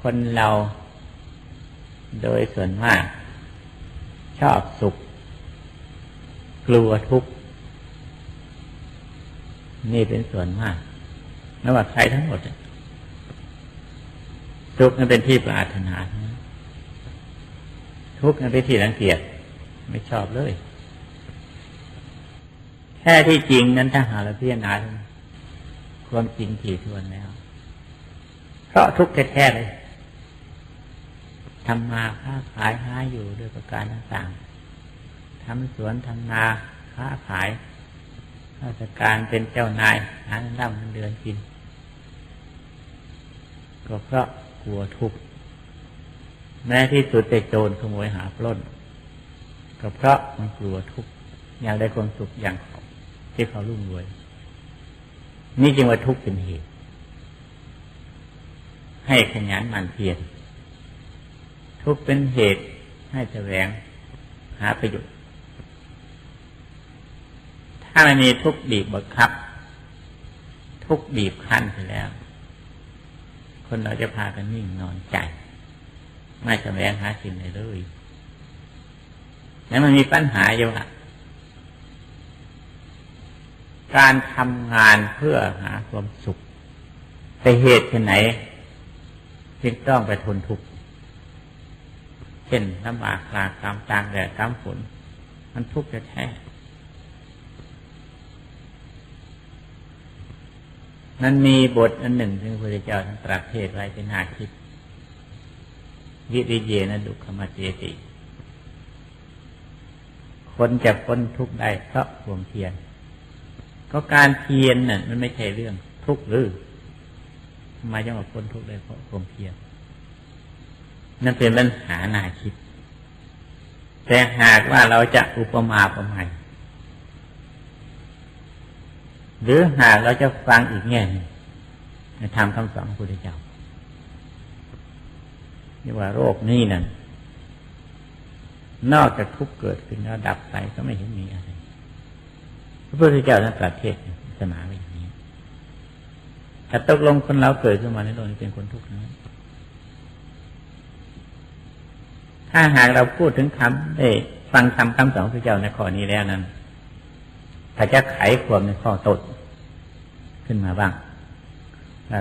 คนเราโดยส่วนมาก ชอบสุข กลัวทุกข์นี่เป็นส่วนมากไม่ว่าใครทั้งหมดทุกข์นั้นเป็นที่ปรารถนา ทุกข์นั้นเป็นที่รังเกียจไม่ชอบเลย แค่ที่จริงนั้นถ้าหาเราพิจารณาความจริงถี่ทวนแล้ว เพราะทุกข์แท้ๆเลย ทำมาค้าขายหาอยู่ด้วยประการต่างๆทำสวนทำนาค้าขายราชการเป็นเจ้านายหาเงินร่ำเงินเดือนกิน ก็เพราะกลัวทุกข์แม้ที่สุดแต่โจรขโมยหาปล้น ก็เพราะมันกลัวทุกข์อยากได้ความสุขอย่างเขาที่เขารุ่งรวย นี่จึงว่าทุกข์เป็นเหตุ ให้ขยันหมั่นเพียร ทุกข์เป็นเหตุให้แสวงหาประโยชน์ ถ้ามันมีทุกข์บีบบังคับ ทุกข์บีบคั้นไปแล้ว คนเราจะพากันนิ่งนอนใจ ไม่แสวงหาสิ่งใดเลย แล้วมันมีปัญหาอยู่อะการทำงานเพื่อหาความสุข แต่เหตุที่ไหนจึงต้องไปทนทุกข์ เช่นลำบากลากกรรมตางแดดกรรมฝนมันทุกข์จะแท้นั้นมีบทอันหนึ่งที่พระพุทธเจ้าท่านตรัสเทศไว้เป็นหาคิด วิริเยนะดุขมาเจติคนจะพ้นทุกข์ได้เพราะความเพียรก็การเพียรน่ะมันไม่ใช่เรื่องทุกข์หรือทำไมจึงว่าพ้นทุกข์ได้เพราะความเพียร นั่นเป็นปัญหาหนาคิด แต่หากว่าเราจะอุปมาประไมยหรือหากเราจะฟังอีกแง่นึงในธรรมคำสอนพระพุทธเจ้าเรียกว่าโรคนี้นั่นนอกจากทุกเกิดขึ้นแล้วดับไปก็ไม่เห็นมีอะไรพระพุทธเจ้าท่านตรัสเทศสนาไว้อย่างนี้ถ้าตกลงคนเราเกิดขึ้นมาในโลกนี้เป็นคนทุกข์นะ ถ้าหากเราพูดถึงคำได้ฟังคำคำสอนพระเจ้าในข้อนี้แล้วนั้นถ้าจะไขความในข้อตดขึ้นมาบ้าง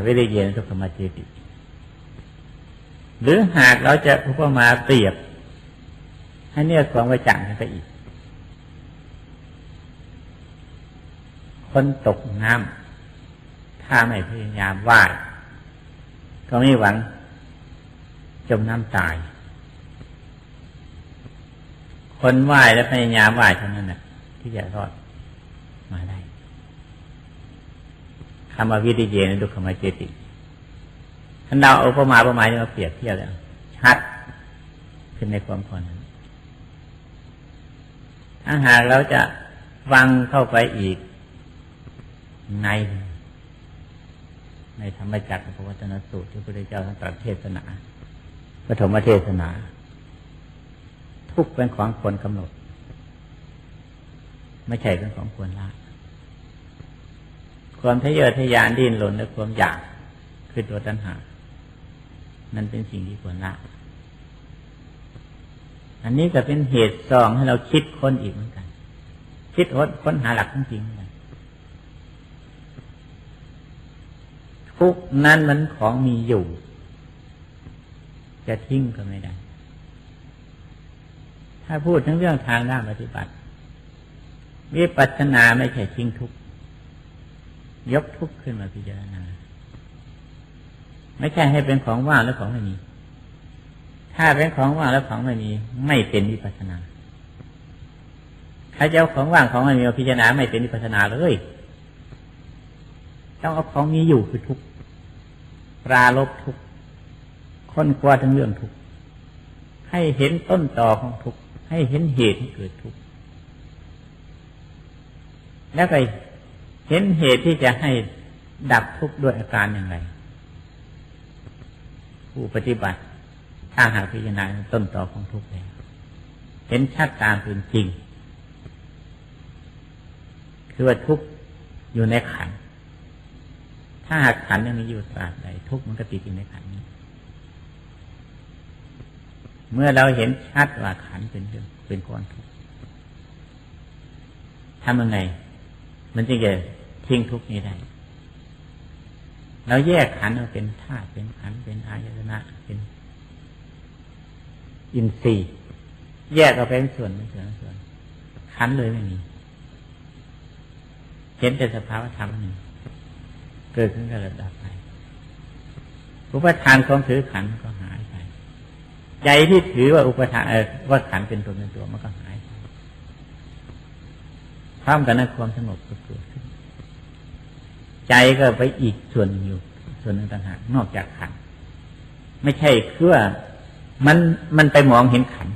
วิริเยนทุกขมาเจติ หรือหากเราจะอุปมาเปรียบ ให้เนี่ยความกระจ่างขึ้นไปอีก คนตกน้ำถ้าไม่พยายามว่ายก็ไม่หวังจมน้ำตาย คนว่ายแล้วพยายามว่ายเท่านั้นนะที่จะรอดมาได้คำว่าวิริเยนดุขมาเจติท่านเราเอาประมาประมาณมาเปรียบเทียบแล้วชัดขึ้นในความพอนั้นถ้าหากเราจะฟังเข้าไปอีกใน ในธรรมจักรพระวัฒนสูตรที่พระพุทธเจ้าท่านตรัสเทศนาปฐมเทศนา ทุกเป็นของควรกำหนด ไม่ใช่เป็นของควรละความทะเยอทะยานดิ้นรนและความอยากคือตัวตัณหา นั่นเป็นสิ่งที่ควรละอันนี้ก็เป็นเหตุสองให้เราคิดค้นอีกเหมือนกัน คิดค้นหาหลักจริงๆทุกนั้นมันของมีอยู่ จะทิ้งก็ไม่ได้ ถ้าพูดถึงเรื่องทางด้านปฏิบัติ วิปัสสนาไม่ใช่ทิ้งทุกยกทุกขึ้นมาพิจารณา ไม่ใช่ให้เป็นของว่างแล้วของไม่มี ถ้าเป็นของว่างแล้วของไม่มี ไม่เป็นวิปัสนา ถ้าจะเอาของว่างของไม่มีมาพิจารณาไม่เป็นวิปัสนาเลยต้องเอาของมีอยู่คือทุกปราลบทุกค้นคว้าทั้งเรื่องทุกให้เห็นต้นต่อของทุก ให้เห็นเหตุที่เกิดทุกข์แล้วไปเห็นเหตุที่จะให้ดับทุกข์ด้วยอาการอย่างไร ผู้ปฏิบัติ ถ้าหากพิจารณาต้นต่อของทุกข์แล้วเห็นชัดตามเป็นจริง คือว่าทุกข์อยู่ในขัน ถ้าหากขันยังมีอยู่ตราบใดทุกข์มันก็ติดอยู่ในขันนี้ เมื่อเราเห็นชัดว่าขันเป็นเรื่องเป็นก้อนทุกข์ทำยังไง มันจะเกิดทิ้งทุกข์นี้ได้เราแยกขันออกเป็นธาตุเป็นขันเป็นอายตนะเป็นอินทรีย์แยกออกเป็นส่วนเป็นส่วนเป็นส่วน ขันเลยไม่มีเห็นแต่สภาวะธรรมหนึ่งเกิดขึ้นก็ระดับไปอุปทานของถือขันก็หา ใจที่ถือว่าอุปทานว่าขันเป็นตัวเป็นตัวมันก็หายพร้อมกันนั้นความสงบก็เกิดขึ้นใจก็ไปอีกส่วนอยู่ ส่วนหนึ่งต่างหากนอกจากขันไม่ใช่คือว่ามันมันไปมองเห็นขัน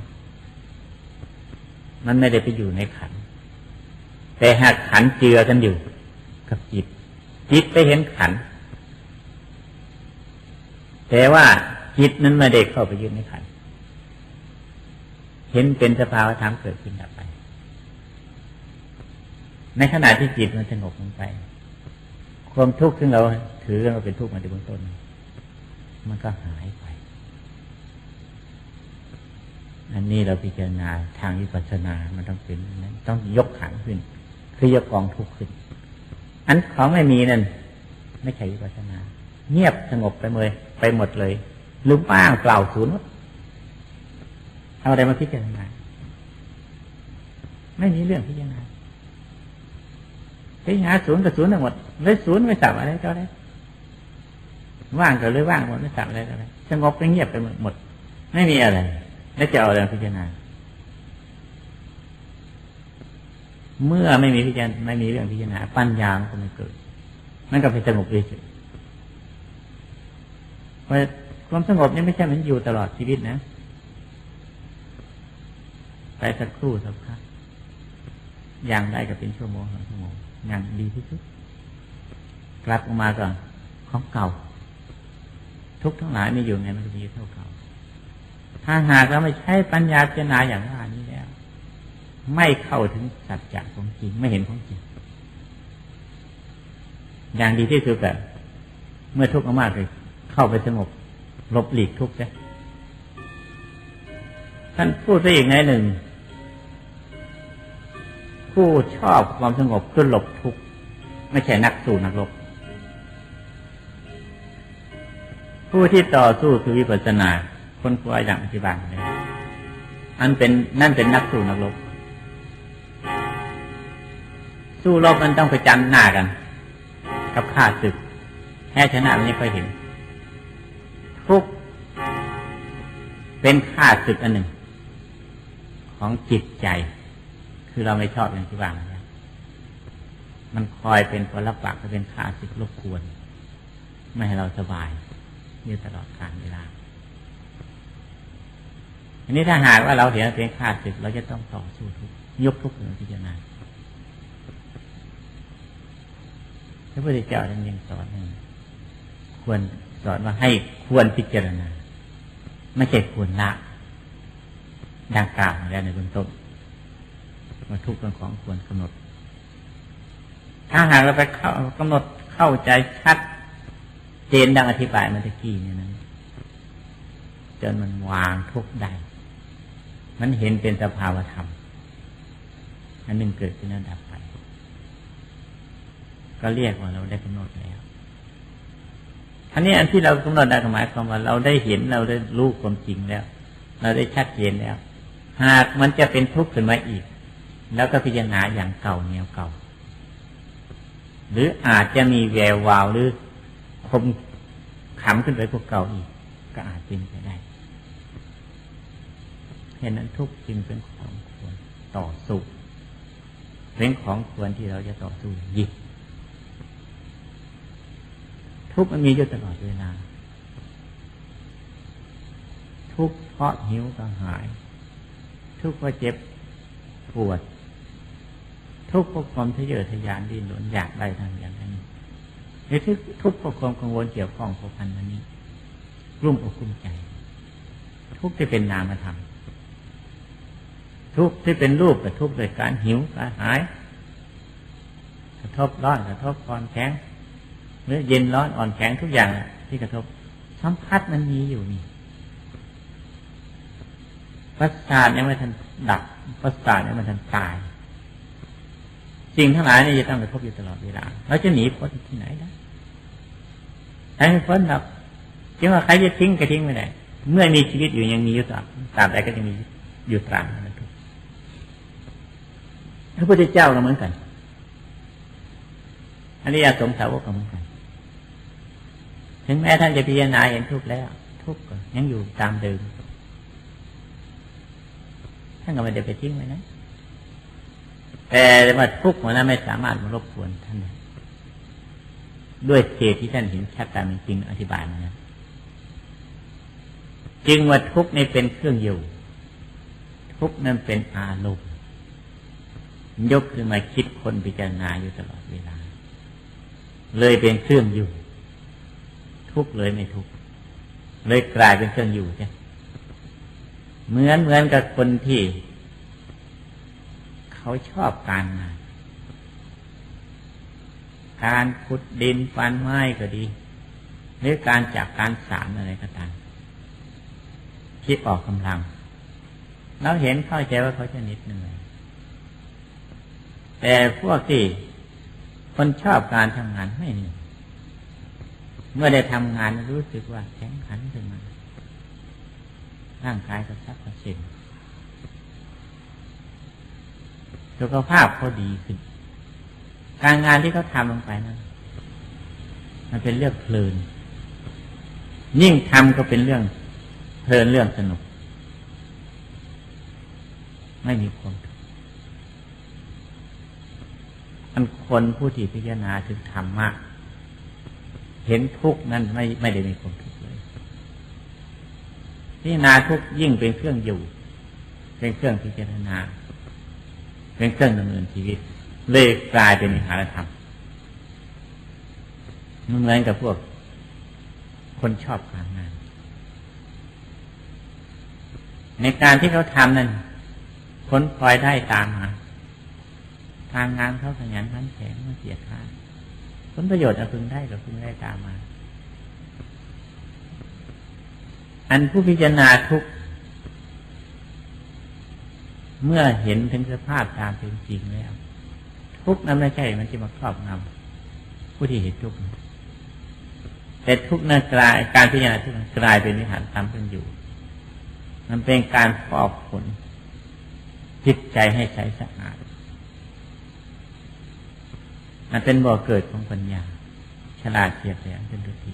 มันไม่ได้ไปอยู่ในขัน แต่หากขันเจือกันอยู่ กับจิต จิตไปเห็นขัน แต่ว่าจิตนั้นไม่ได้เข้าไปยึดในขัน เห็นเป็นสภาวะธรรมเกิดขึ้นดับไป ในขณะที่จิตมันสงบลงไป ความทุกข์ที่เราถือกันว่าเป็นทุกข์มาในเบื้องต้น มันก็หายไป อันนี้เราพิจารณาทางวิปัสสนา มันต้องเป็นนั้นต้องยกขันขึ้น คือยกกองทุกข์ขึ้น อันของไม่มีนั่นไม่ใช่วิปัสสนา เงียบสงบไปเลย ไปหมดเลยลุมป้างเปล่าศูนย์ เอาอะไรมาพิจารณาไม่มีเรื่องพิจารณาพิจารณาศูนย์กับศูนย์ทั้งหมดเลยศูนย์ไม่สับอะไรก็ได้ว่างก็เลยว่างหมดไม่สับอะไรก็ได้สงบไปเงียบไปหมด ไม่มีอะไร แล้วจะเอาอะไรพิจารณาเมื่อไม่มีพิจารณาไม่มีเรื่องพิจารณาปัญญามันก็ไม่เกิดมันก็ไปสงบเฉยเพราะความสงบนี่ไม่ใช่มันอยู่ตลอดชีวิตนะ ไปสักครู่สักพักย่างได้ก็เป็นชั่วโมงสองชั่วโมงย่างดีที่สุด กลับออกมาก่อนของเก่า ทุกทั้งหลายมีอยู่ไงมันก็มีเท่าเก่า ถ้าหากเราไม่ใช้ปัญญาพิจารณาอย่างว่านี้แล้ว ไม่เข้าถึงสัจจะของจริงไม่เห็นของจริงอย่างดีที่สุดแบบเมื่อทุกข์มากเลยเข้าไปสงบหลบหลีกทุกข์ใช่ท่านพูดไปอีกในหนึ่ง ผู้ชอบความสงบคือหลบทุกข์ไม่ใช่นักสู้นักรบผู้ที่ต่อสู้คือวิปัสสนาคนคว้าอย่างอธิบายเลยอันเป็นนั่นเป็นนักสู้นักรบสู้รบมันต้องไปจันหน้ากัน กับข้าศึกแพ้ชนะมันไม่ค่อยเห็น ทุกเป็นข้าศึกอันหนึ่ง ของจิตใจ คือเราไม่ชอบอย่างที่ว่านะมันคอยเป็นผลลัพธ์ก็เป็นขาศึกรบกวน ไม่ให้เราสบายอยู่ตลอดการเวลาอันนี้ถ้าหากว่าเราเห็นเป็นขาศึกเราจะต้องต่อสู้ทุกยกทุกข์พิจารณาพระพุทธเจ้าท่านยังสอนควรสอนว่าให้ควรพิจารณา ไม่ใช่ควรละดังกล่าวแล้วในเบื้องต้น ว่าทุกข์เป็นของควรกำหนด ถ้าหากเราไปเข้ากำหนดเข้าใจชัดเจนดังอธิบายเมื่อกี้เนี่ยนั้นจนมันวางทุกข์ได้ มันเห็นเป็นสภาวธรรม อันหนึ่งเกิดขึ้นแล้วดับไป ก็เรียกว่าเราได้กำหนดแล้วอันนี้อันที่เรากำหนดได้หมายความว่าเราได้เห็นเราได้รู้ความจริงแล้ว เราได้ชัดเจนแล้ว หากมันจะเป็นทุกข์ขึ้นมาอีก แล้วก็พิจารณาอย่างเก่าแนวเก่า หรืออาจจะมีแวววาวหรือคมขำขึ้นไปพวกเก่าอีก ก็อาจเป็นไปได้เห็นนั้นทุกจึงเป็นของควรต่อสู้เป็นของควรที่เราจะต่อสู้ยิ่งทุกข์มันมีอยู่ตลอดเวลาทุกข์เพราะหิวกระหาย ทุกข์เพราะเจ็บปวด ทุกข์เพราะความทะเยอทะยานดิ้นรนอยากได้ทางอย่างนี้นหรือทุกทุกข์เพราะความกังวลเกี่ยวข้องผูกพันอันนี้ รุ่มอกรุ่มใจ ทุกข์ที่เป็นนามธรรมทุกข์ที่เป็นรูปกับทุกข์โดยการหิวกระหายกระทบร้อนกระทบความแข็งหรือเย็นร้อนอ่อนแข็งทุกอย่างที่กระทบสัมผัสมันมีอยู่นี่ประสาทเนี่ยไม่ทันดับประสาทเนี่ยมันทันตาย สิ่งทั้งหลายนี่จะต้องไปพบอยู่ตลอดเวลาเราจะหนีพ้นที่ไหนได้ใช้พ้นหรอกจึงว่าใครจะทิ้งก็ทิ้งไม่ได้ เมื่อมีชีวิตอยู่ยังมีอยู่ตราบตราบใดก็จะมีอยู่ตราบนั้นทุกพระพุทธเจ้าก็เหมือนกันอันนี้อาสงสาวกก็เหมือนกัน ถึงแม้ท่านจะพิจารณาเห็นทุกข์แล้ว ทุกข์ก็ยังอยู่ตามเดิมท่านก็ไม่ได้ไปทิ้งไว้นะ แต่ว่าทุกข์มันนั้นไม่สามารถมารบกวนท่านด้วยเหตุที่ท่านเห็นชัดตามจริงอธิบายมานะจึงว่าทุกข์ในเป็นเครื่องอยู่ ทุกข์นั้นเป็นอารมณ์ยกขึ้นมาคิดคนพิจารณาอยู่ตลอดเวลา เลยเป็นเครื่องอยู่ ทุกข์เลยไม่ทุกข์เลยกลายเป็นเครื่องอยู่ใช่เหมือนเหมือนกับคนที่ เขาชอบการงาน การขุดดินฟันไม้ก็ดี หรือการจากการสารอะไรก็ตามคิดออกกำลังเราเห็นเข้าใจว่าเขาจะนิดเหนื่อย แต่พวกที่คนชอบการทำงานไม่เหนื่อยเมื่อได้ทำงานรู้สึกว่าแข็งขันขึ้นมาร่างกายก็ซักกระเซ็น สุขภาพเขาดีขึ้น การงานที่เขาทำลงไปนั้นมันเป็นเรื่องเพลิน ยิ่งทำก็เป็นเรื่องเพลินเรื่องสนุก ไม่มีความอันคนผู้ที่พิจารณาถึงธรรมะเห็นทุกข์นั้นไม่ไม่ได้มีความทุกข์เลยพิจารณาทุกข์ยิ่งเป็นเครื่องอยู่ เป็นเครื่องพิจารณา เป็นเครื่องดำเนินชีวิต เลยกลายเป็นวิหารธรรมมันเหมือนกับพวก คนชอบการงาน ในการที่เขาทำนั้นผลพลอยได้ตามมาทางงานเขาขยันขันแข็งมาเสียค่าผลประโยชน์จะพึงได้ก็พึงได้ตามมา อันผู้พิจารณาทุก เมื่อเห็นถึงสภาพตามเป็นจริงแล้ว ทุกนั้นไม่ใช่มันจะมาครอบงำผู้ที่เห็นทุกแต่ทุกนั้นกลายการพิจารณาทุกกลายเป็นวิหารธรรมขึ้นอยู่ มันเป็นการฟอกผลจิตใจให้ใสสะอาด มันเป็นบ่อเกิดของปัญญา ฉลาดเฉียบแหลมเป็นทุกที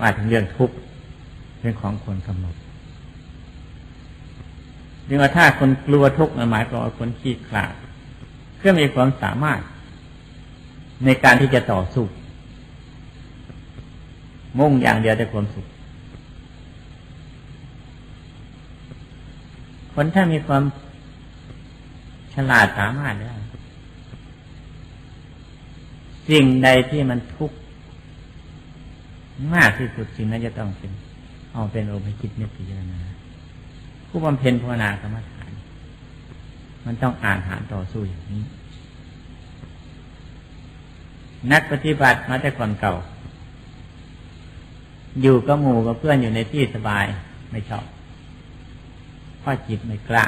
ว่าถึงเรื่องทุกข์เป็นของคนกำหนด เรียกว่าถ้าคนกลัวทุกข์หมายความว่าคนขี้ขลาดเพื่อมีความสามารถ ในการที่จะต่อสู้มุ่งอย่างเดียวแต่ความสุข คนถ้ามีความฉลาดสามารถได้สิ่งใดที่มันทุกข์มากที่สุดสิ่งนั้นจะต้องเป็นเอาเป็นโอภคิดเนพิจารณา ผู้บำเพ็ญภาวนากรรมฐาน มันต้องอ่านหารต่อสู้อย่างนี้ นักปฏิบัติมาแต่ก่อนเก่า อยู่กับหมู่กับเพื่อนอยู่ในที่สบายไม่ชอบเพราะจิตไม่กล้า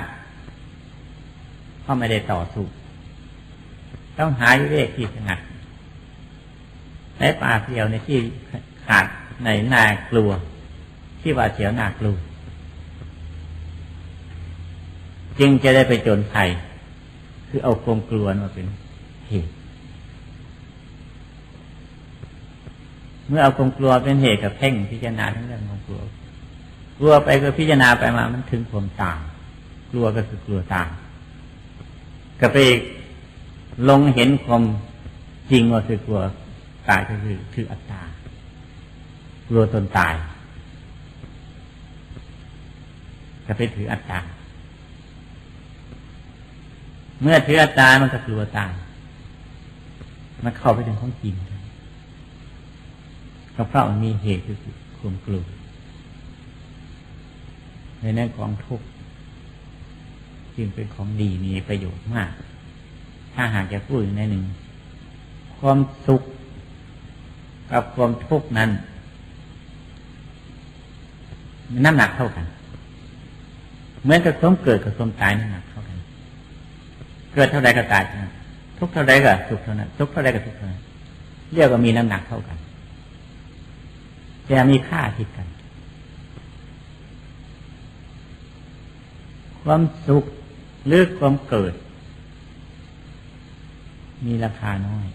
เพราะไม่ได้ต่อสู้ต้องหาวิเวกที่สงัดในป่าเปลี่ยวในที่ขาดในนากลัว ที่ว่าเสียวนากลัว จึงจะได้ไปจนภัยคือเอาความกลัวมาเป็นเหตุ เมื่อเอาความกลัวเป็นเหตุกับเพ่งพิจารณาทั้งเรื่องความกลัว กลัวไปก็พิจารณาไปมามันถึงความตายกลัวก็คือกลัวตายก็ไปลงเห็นความจริงว่าคือกลัวตายก็คือคืออัตตากลัวตนตายก็ไปถืออัตตา เมื่อถืออัตามันก็กลัวตาย มันเข้าไปถึงของจริงก็เพราะมันมีเหตุคือความกลัวในนั้นของทุกข์จึงเป็นของดีมีประโยชน์มาก ถ้าหากจะพูดในหนึ่ง ความสุขกับความทุกข์นั้นน้ำหนักเท่ากัน เหมือนกับสมเกิดกับสมตายน้ำหนักเท่ากัน เกิดเท่าไรก็ตายนะทุกเท่าไรก็ทุกเท่านั้นทุกเท่าไรก็ทุกเท่านั้นเรียกว่ามีน้ำหนักเท่ากัน แต่มีค่าทิดกัน ความสุขหรือความเกิด มีราคาน้อย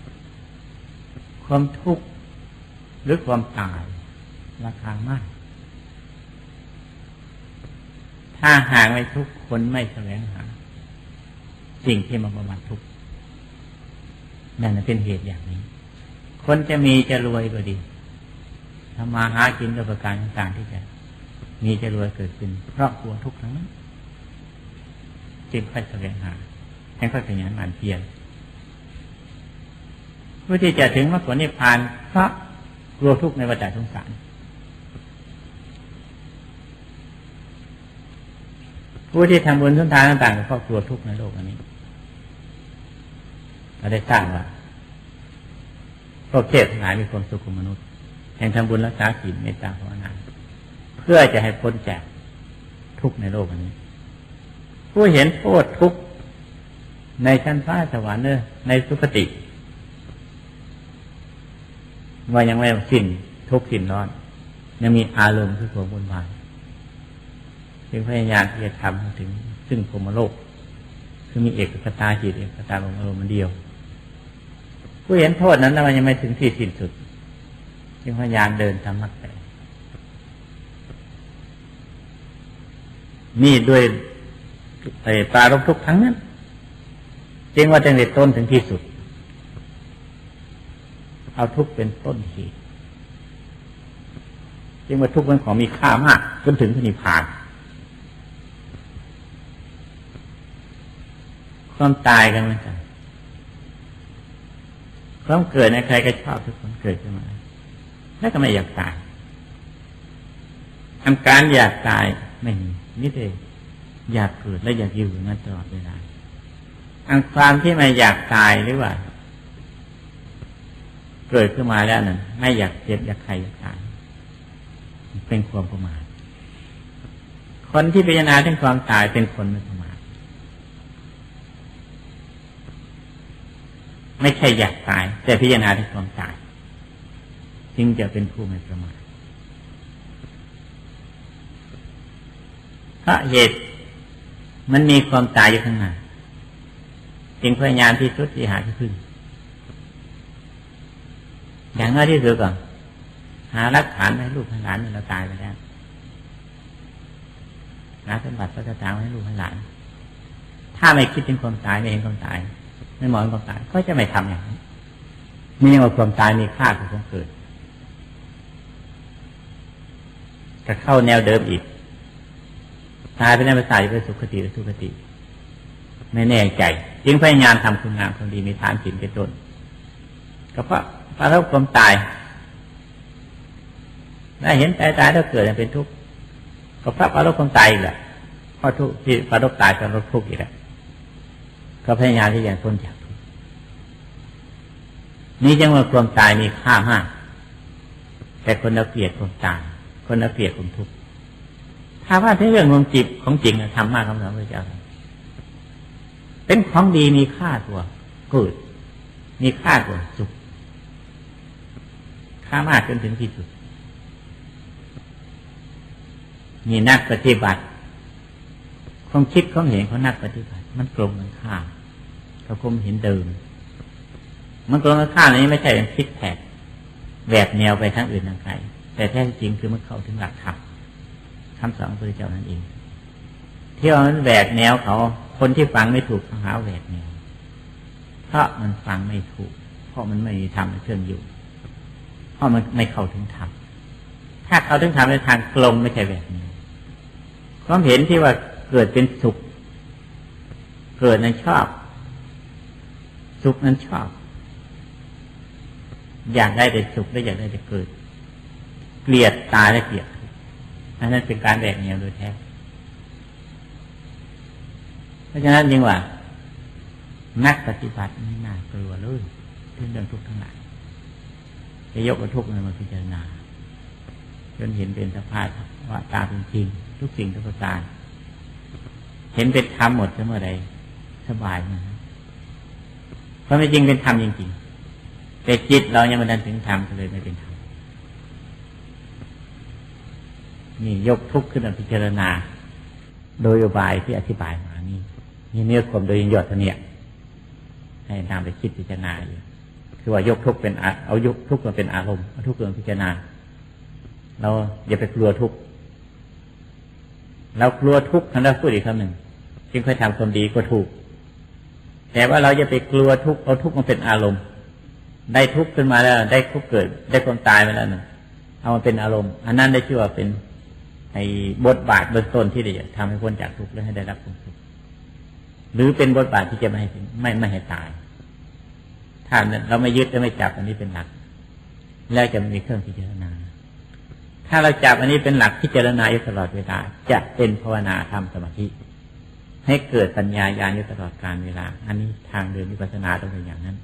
ความทุกข์หรือความตาย ราคามาก ถ้าหากไม่ทุกคนไม่แสวงหา สิ่งที่มาบำบัดทุกข์นั่นเป็นเหตุอย่างนี้ คนจะมีจะรวยก็ดีทำมาหากินด้วยประการต่างๆที่จะ มีจะรวยเกิดขึ้นเพราะกลัวทุกข์ทั้งนั้น จึงค่อยแสวงหาแห่งค่อยขยันหมั่นเพียรผู้ที่จะถึงมรรคผลนิพพานเพราะกลัวทุกข์ในวัฏสงสาร ผู้ที่ทำบุญทุนทานต่างๆก็เพราะกลัวทุกข์ในโลกอันนี้เราได้สร้างว่าพวกเทพหายมีความสุขของมนุษย์แห่งทำบุญรักษาศีลเมตตาภาวนาเพื่อจะให้พ้นจากทุกข์ในโลกอันนี้ ผู้เห็นโทษทุกข์ในชั้นฟ้าสวรรค์เนอในสุคติว่ายังไม่สิ้นทุกข์สิ้นร้อน ยังมีอารมณ์คือความวุ่นวาย จึงพยายามที่จะทำถึงซึ่งพรมโลก คือมีเอกคตาจิตเอกคตาลมอารมณ์มันเดียว ผู้เห็นโทษนั้นมันยังไม่ถึงที่สิ้นสุด จึงพยายามเดินทำมรรคแปดนี่ด้วยไอ้ปลารบทุกทั้งนั้นจึงว่าจะเด็ดต้นถึงที่สุด เอาทุกเป็นต้นเหตุจึงว่าทุกเป็นของมีค่ามากจนถึงนิพพาน ความตายกันเหมือนกันความเกิดในใครก็ชอบทุกคนเกิดขึ้นมา แล้วก็ไม่อยากตายทำการอยากตายไม่มีนี่เองอยากเกิดและอยากอยู่นั้นตลอดเวลาอันความที่ไม่อยากตายหรือว่า เกิดขึ้นมาแล้วนั่นไม่อยากเจ็บอยากใครอยากตายเป็นความประมาทคนที่พิจารณาถึงความตายเป็นคนไม่ประมาท ไม่ใช่อยากตาย แต่พิจารณาถึงความตาย จึงจะเป็นผู้ไม่ประมาทเพราะเหตุมันมีความตายอยู่ข้างหน้าจึงพยายามที่สุดที่หาที่พึ่ง อย่างน้อยที่สุดก่อนหารักฐานให้ลูกให้หลานเราตายไปแล้วหาสมบัติพระเจ้าให้ลูกให้หลาน ถ้าไม่คิดถึงความตายไม่เห็นความตาย ไม่มองความตายก็จะไม่ทำอย่างนี้มีว่าความตายมีค่ากว่าความเกิดจะเข้าแนวเดิมอีก ตายไปในภาษาไปสุขติหรือสุขติ ไม่แน่ใจจึงพยายามทำคุณงามความดีมีทานศีลเป็นต้นก็เพราะพระรบความตายถ้าเห็นตายตายถ้าเกิดเป็นทุกข์ก็เพราะพระรบความตายอีกแหละเพราะทุกข์ที่พระรบตายก็รบทุกข์อีกแหละ ก็พยายามที่จะพ้นจากทุกข์นี่จึงว่าความตายมีค่ามาก แต่คนเราเกลียดความตายคนเราเกลียดความทุกข์ถ้าว่าเรื่องของจิตของจริงทำมากคำสอนพระเจ้าเป็นของดีมีค่าตัวเกิด มีค่ากว่าสุขค่ามากจนถึงที่สุดมีนักปฏิบัติ ความคิดความเห็นของนักปฏิบัติ มันตรงกันข้ามกับความเห็นเดิม มันตรงกันข้ามนี้ไม่ใช่เป็นคิดแผกแหวกแนวไปทั้งอื่นทางไกลแต่แท้จริงคือมันเข้าถึงหลักธรรมคำสอนพระเจ้านั่นเอง เที่ยวนั้นแหวกแนวเขา คนที่ฟังไม่ถูกเขาหาแหวกแนวเพราะมันฟังไม่ถูก เพราะมันไม่มีธรรมเครื่องอยู่ เพราะมันไม่เข้าถึงธรรมถ้าเข้าถึงธรรมในทางกลงไม่ใช่แหวกแนวความเห็นที่ว่า เกิดเป็นสุข เกิดนั้นชอบ สุขนั้นชอบ อยากได้แต่สุขและอยากได้แต่เกิด เกลียดตายและเกลียดอันนั้นเป็นการแบกเหนียวโดยแท้ เพราะฉะนั้นยังว่า นักปฏิบัติไม่น่ากลัวเลยเรื่องทุกข์ทั้งหลายจะยกทุกข์มาพิจารณาจนเห็นเป็นสภาพว่าตามเป็นจริง ทุกสิ่งทุกประการ เห็นเป็นธรรมหมดเมื่อใดสบายนะเพราะไม่จริงเป็นธรรมจริงๆแต่จิตเรายังไม่ดันถึงธรรมก็เลยไม่เป็นธรรมนี่ยกทุกข์ขึ้นมาพิจารณา โดยอบายที่อธิบายมานี่นี่เนื้อความโดยยอดเนี่ยให้นำไปคิดพิจารณาอยู่คือว่ายกทุกข์เป็นเอายกทุกข์มาเป็นอารมณ์ทุกข์มาพิจารณาเราอย่าไปกลัวทุกข์ เรากลัวทุกข์ท่านได้พูดอีกคำหนึ่งจึงค่อยทำความดีก็ถูก แต่ว่าเราจะไปกลัวทุกข์เอาทุกข์มาเป็นอารมณ์ ได้ทุกข์ขึ้นมาแล้ว ได้ทุกข์เกิด ได้ความตายมาแล้วนะเอามาเป็นอารมณ์ อันนั้นได้ชื่อว่าเป็นไอ้บทบาทเบื้องต้นที่จะทำให้พ้นจากทุกข์และให้ได้รับความสุขหรือเป็นบทบาทที่จะไม่ให้ไม่ไม่ให้ตาย ถ้าเราไม่ยึดและไม่จับอันนี้เป็นหลัก แล้วจะมีเครื่องพิจารณา ถ้าเราจับอันนี้เป็นหลักพิจารณาอยู่ตลอดเวลา จะเป็นภาวนาทำสมาธิ ให้เกิดสัญญาญาณอยู่ตลอดการเวลา อันนี้ทางเดินวิปัสสนาต้องเป็นอย่างนั้น